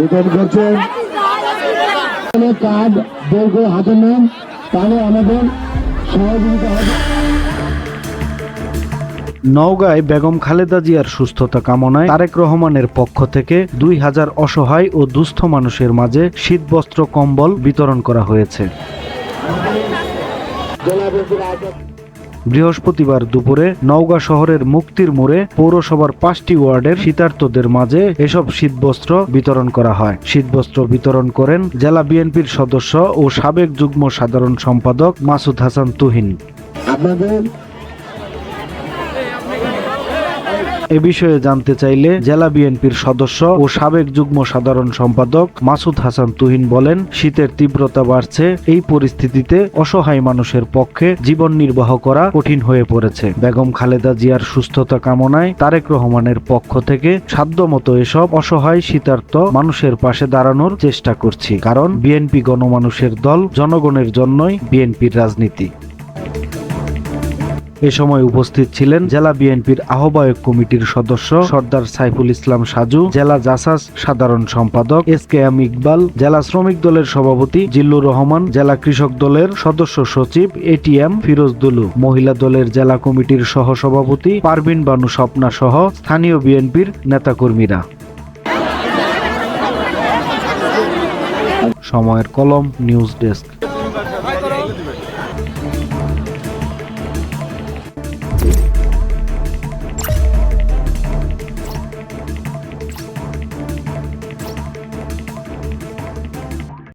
বিতরণ করছেন। কার্ড হাতে নেন তাহলে আমাদের সহযোগিতা হবে। নওগাঁয় বেগম খালেদা জিয়ার সুস্থতা কামনায় তারেক রহমানের পক্ষ থেকে দুই হাজার অসহায় ও দুস্থ মানুষের মাঝে শীতবস্ত্র কম্বল বিতরণ করা হয়েছে। বৃহস্পতিবার দুপুরে নওগাঁ শহরের মুক্তির মোড়ে পৌরসভার পাঁচটি ওয়ার্ডের শীতার্থদের মাঝে এসব শীতবস্ত্র বিতরণ করা হয়। শীতবস্ত্র বিতরণ করেন জেলা বিএনপির সদস্য ও সাবেক যুগ্ম সাধারণ সম্পাদক মাসুদ হাসান তুহিন। আপনাদের এ বিষয়ে জানতে চাইলে জেলা বিএনপির সদস্য ও সাবেক যুগ্ম সাধারণ সম্পাদক মাসুদ হাসান তুহিন বলেন, শীতের তীব্রতা বাড়ছে, এই পরিস্থিতিতে অসহায় মানুষের পক্ষে জীবন নির্বাহ করা কঠিন হয়ে পড়েছে। বেগম খালেদা জিয়ার সুস্থতা কামনায় তারেক রহমানের পক্ষ থেকে সাধ্যমতো এসব অসহায় শীতার্থ মানুষের পাশে দাঁড়ানোর চেষ্টা করছি, কারণ বিএনপি গণমানুষের দল জনগণের জন্যই বিএনপির রাজনীতি। এ সময় উপস্থিত ছিলেন জেলা বিএনপির আহ্বায়ক কমিটির সদস্য সর্দার সাইফুল ইসলাম সাজু, জেলা জাসাস সাধারণ সম্পাদক এস কে এম ইকবাল, জেলা শ্রমিক দলের সভাপতি জিল্লুর রহমান, জেলা কৃষক দলের সদস্য সচিব এটিএম ফিরোজ দুলু, মহিলা দলের জেলা কমিটির সহ সভাপতি পারভিন বানু স্বপ্না সহ স্থানীয় বিএনপির নেতাকর্মীরা। সময়ের কলম, নিউজ ডেস্ক।